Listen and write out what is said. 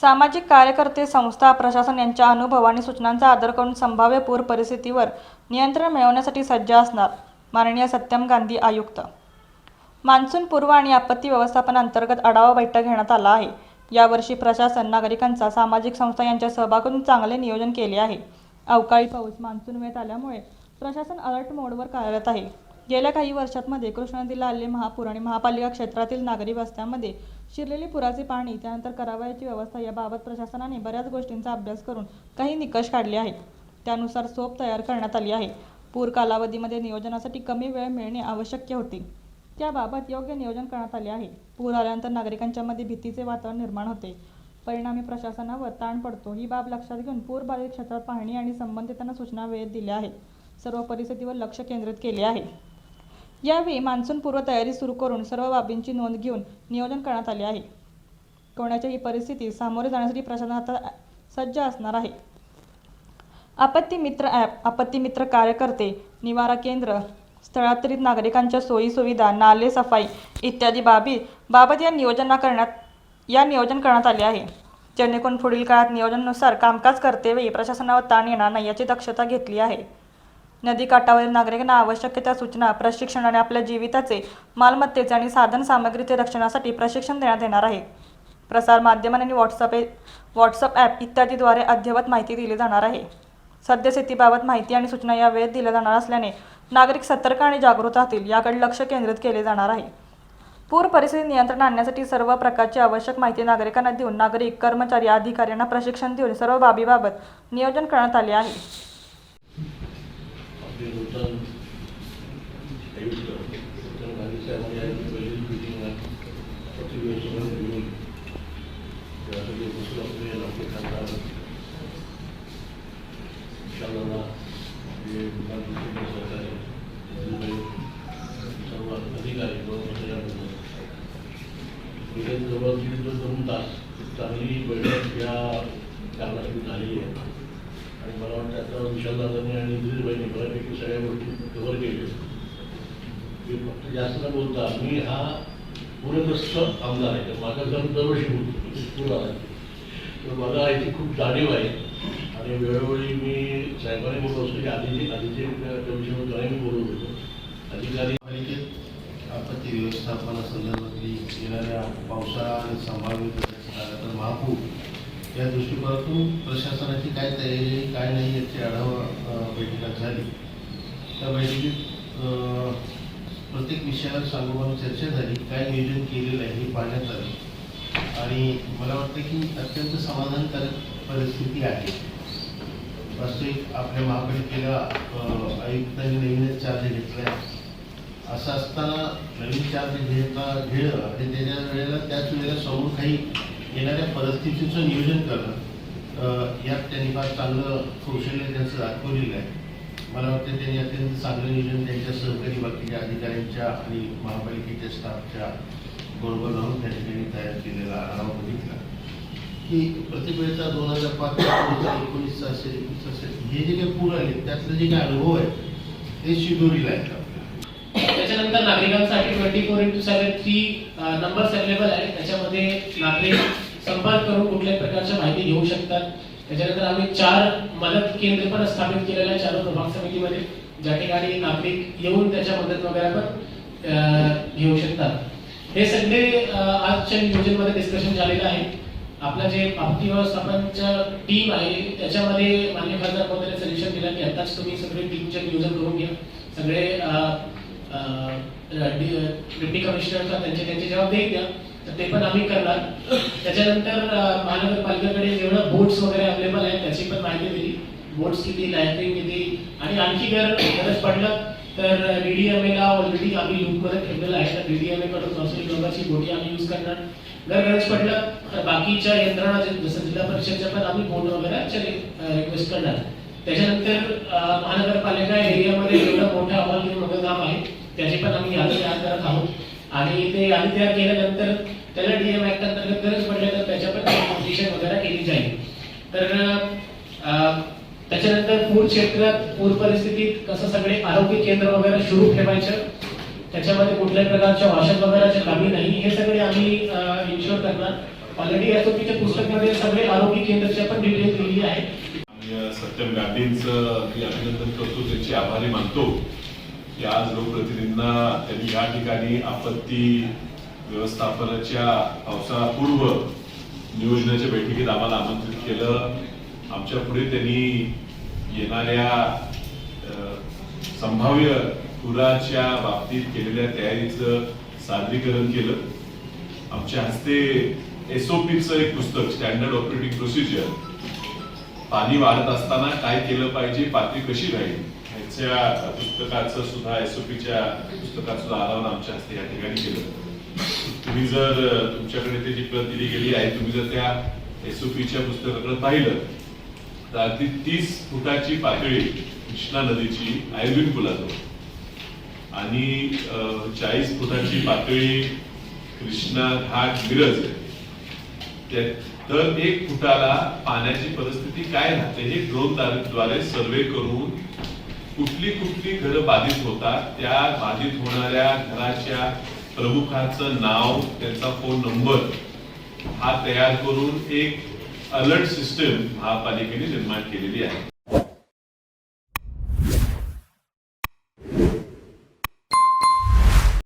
सामाजिक कार्यकर्ते संस्था प्रशासन यांच्या अनुभव आणि सूचनांचा आदर करून संभाव्य पूर परिस्थितीवर नियंत्रण मिळवण्यासाठी सज्ज असणार माननीय सत्यम गांधी आयुक्त. मान्सून पूर्व आणि आपत्ती व्यवस्थापन अंतर्गत आढावा बैठक घेण्यात आला आहे. यावर्षी प्रशासन नागरिकांचा सामाजिक संस्था यांच्या सहभागातून चांगले नियोजन केले आहे. अवकाळी पाऊस मान्सून वेळेत आल्यामुळे प्रशासन अलर्ट मोडवर कार्यरत आहे. गेल्या काही वर्षांमध्ये कृष्णा नदीला आलेले महापूर आणि महापालिका क्षेत्रातील नागरी वस्त्यांमध्ये शिरलेली पुराचे पाणी त्यानंतर करावयाची व्यवस्था याबाबत प्रशासनाने बऱ्याच गोष्टींचा अभ्यास करून काही निकष काढले आहेत. त्यानुसार सोप तयार करण्यात आली आहे. पूर कालावधीमध्ये नियोजनासाठी कमी वेळ मिळणे आवश्यक होते. त्याबाबत योग्य नियोजन करण्यात आले आहे. पूर आल्यानंतर नागरिकांच्या मध्ये भीतीचे वातावरण निर्माण होते. परिणामी प्रशासनावर ताण पडतो. ही बाब लक्षात घेऊन पूर बाधित क्षेत्रात पाहणी आणि संबंधितांना सूचना वेळेत दिल्या आहेत. सर्व परिस्थितीवर लक्ष केंद्रित केले आहे. यावेळी मान्सूनपूर्व तयारी सुरू करून सर्व बाबींची नोंद घेऊन नियोजन करण्यात आले आहे. कोणाच्याही परिस्थितीत सामोरे जाण्यासाठी प्रशासन आता सज्ज असणार आहे. आपत्ती मित्र ॲप आपत्ती मित्र कार्यकर्ते निवारा केंद्र स्थलांतरित नागरिकांच्या सोयीसुविधा नाले सफाई इत्यादी बाबी बाबत या नियोजना करण्यात या नियोजन करण्यात आले आहे. जेणेकरून पुढील काळात नियोजनानुसार कामकाज करतेवेळी प्रशासनावर ताण येणार नाही याची दक्षता घेतली आहे. नदीकाठावरील नागरिकांना आवश्यक त्या सूचना प्रशिक्षण आणि आपल्या जीविताचे मालमत्तेचे आणि साधन सामग्रीचे रक्षणासाठी प्रशिक्षण देण्यात येणार आहे. प्रसार माध्यमांनी व्हॉट्सअप व्हॉट्सअप ॲप इत्यादीद्वारे अद्ययावत माहिती दिली जाणार आहे. सद्यस्थितीबाबत माहिती आणि सूचना या वेळेत दिल्या जाणार असल्याने नागरिक सतर्क आणि जागृत राहतील याकडे लक्ष केंद्रित केले जाणार आहे. पूर परिस्थिती नियंत्रण आणण्यासाठी सर्व प्रकारची आवश्यक माहिती नागरिकांना देऊन नागरिक कर्मचारी अधिकाऱ्यांना प्रशिक्षण देऊन सर्व बाबीबाबत नियोजन करण्यात आले आहे. आपले नूतन आयुक्त नूतन गांधी साहेबांनी आज पहिली मिटिंग प्रत्येक व्यवस्थेमध्ये घेऊन त्यासाठी बसून आपले लावते खासदार विशालदादा हे विधान सरकार सर्व अधिकारी कर्मचाऱ्यांबद्दल गेले जवळ दीड ते दोन तास खूप चांगली बैठक या कारणासाठी झालेली आहे आणि मला वाटतं आता विशालदादांनी आणि इंद्रिजबाईंनी बऱ्यापैकी सगळ्या गोष्टी कव्हर केल्या. मी फक्त जास्त न बोलता मी हा पूरग्रस्त आमदार आहे. तर माझं घर दरवर्षी होतो म्हणजे पूर आला. तर मला याची खूप जाणीव आहे. आणि वेळोवेळी मी साहेबांनी बोलत असतो की आधीचे आधीचे त्या विषयावर मी बोलत होतो. अधिकारी पालिकेत आपत्ती व्यवस्थापनासंदर्भातली येणाऱ्या पावसाळा आणि संभाव्य महापूर या दृष्टिकोनातून प्रशासनाची काय तयारी आहे, काय नाही याची आढावा अ, बैठकात झाली. त्या बैठकीत प्रत्येक विषयावर सांगोपांग चर्चा झाली काय नियोजन केलेलं आहे हे पाहण्यात आलं. आणि मला वाटतं की अत्यंत समाधानकारक परिस्थिती आहे. वास्तविक आपल्या महापालिकेला आयुक्तांनी नवीनच चार्ज घेतला आहे असं असताना नवीन चार्ज घेता घेणं आणि त्याच्या वेळेला त्याच वेळेला समोर काही येणाऱ्या परिस्थितीचं नियोजन करणं यात त्यांनी फार चांगलं कौशल्य त्यांचं दाखवलेलं आहे. मला वाटतं त्यांनी अत्यंत चांगलं नियोजन त्यांच्या सहकारी बाकीच्या अधिकाऱ्यांच्या आणि महापालिकेच्या स्टाफच्या बरोबर राहून त्या ठिकाणी तयार केलेला आढावा बघितला. की प्रत्येक वेळेचा दोन हजार पाच एकोणीसचा असेल एकवीसचा असेल हे जे काही पूर आले त्यातले जे काही अनुभव आहेत ते शिदोरीला येतात. त्याच्यानंतर नागरिकांसाठी twenty four into seven three numbers available आहे त्याच्यामध्ये नागरिक संपर्क करून कुठल्याही प्रकारच्या माहिती घेऊ शकतात. त्याच्यानंतर आम्ही चार मदत केंद्र पण स्थापित केलेलं आहे चार प्रभाग समितीमध्ये ज्या ठिकाणी नागरिक येऊन त्याच्या मदत वगैरे पण घेऊ शकतात. हे सगळे आजच्या नियोजनमध्ये डिस्कशन झालेलं आहे. आपला जे आपती व्यवस्थापनच्या टीम आहे त्याच्यामध्ये मान्य खासदार महोदयाने सजेशन दिलं की आताच तुम्ही सगळे टीमचे नियोजन करून घ्या. सगळे डिप्टी कमिशनरला त्यांचे त्यांचे जेव्हा भेट द्या तर ते पण आम्ही करणार. त्याच्यानंतर महानगरपालिकेकडे जेवढं बोट्स वगैरे अवेलेबल आहेत त्याची पण माहिती दिली. बोट्स किती लायब्ररी किती आणि आणखी जर गरज पडलं तर डीडीएमए ला ऑलरेडी आम्ही लूपमध्ये ठेवलेलं आहे. तर डीडीएमए कडून नॉर्सरी लोकांची बोटी आम्ही यूज करणार. जर गरज पडलं तर बाकीच्या यंत्रणा जसं जिल्हा परिषदच्या पण आम्ही बोट वगैरे रिक्वेस्ट करणार. त्याच्यानंतर महानगरपालिका एरियामध्ये एवढं मोठं अहवाल घेऊन मंगलधाम आहे. त्याची पण आम्ही यादी तयार करत आहोत. आणि ते यादी तयार केल्यानंतर त्याला डीएम ऍक्ट अंतर्गत गरज पडली तर त्याच्या पण कॉम्पिटिशन वगैरे केली जाईल. तर त्याच्यानंतर पूर क्षेत्रात पूर परिस्थितीत कसं सगळे आरोग्य केंद्र वगैरे सुरू ठेवायचं त्याच्यामध्ये कुठल्याही प्रकारच्या वाशन वगैरे कमी नाही हे सगळे आम्ही इन्शुअर करणार. ऑलरेडी एसओपीच्या पुस्तकमध्ये सगळे आरोग्य केंद्राच्या पण डिटेल दिलेली आहे सत्यम गांधींचं अभिनंदन करतो त्यांची आभारी मानतो. की आज लोकप्रतिनिधींना त्यांनी या ठिकाणी आपत्ती व्यवस्थापनाच्या पावसाळापूर्व नियोजनाच्या बैठकीत आम्हाला आमंत्रित केलं. आमच्या पुढे त्यांनी येणाऱ्या संभाव्य पुराच्या बाबतीत केलेल्या तयारीचं सादरीकरण केलं. आमच्या हस्ते एसओपीचं एक पुस्तक स्टँडर्ड ऑपरेटिंग प्रोसिजर पाणी वाढत असताना काय केलं पाहिजे पातळी कशी राहील ह्याच्या पुस्तकाचं सुद्धा एसओपीच्या पुस्तकात सुद्धा आरावण आमच्या हस्ते या ठिकाणी केलं तुम्ही जर तुमच्याकडे त्याची प्रत दिली गेली आहे तुम्ही जर त्या एसओपीच्या पुस्तकाकडे पाहिलं तर अगदी तीस फुटाची पातळी कृष्णा नदीची आयुर्वेद पुलाजवळ. आणि चाळीस फुटाची पातळी कृष्णा घाट मिरज तर एक फुटाला पाण्याची परिस्थिती काय राहते हे ड्रोनद्वारे सर्वे करून कुठली कुठली घरं बाधित होतात त्या बाधित होणाऱ्या घराच्या प्रमुखाचं नाव त्यांचा फोन नंबर हा तयार करून एक अलर्ट सिस्टम महापालिकेने निर्माण केलेली आहे.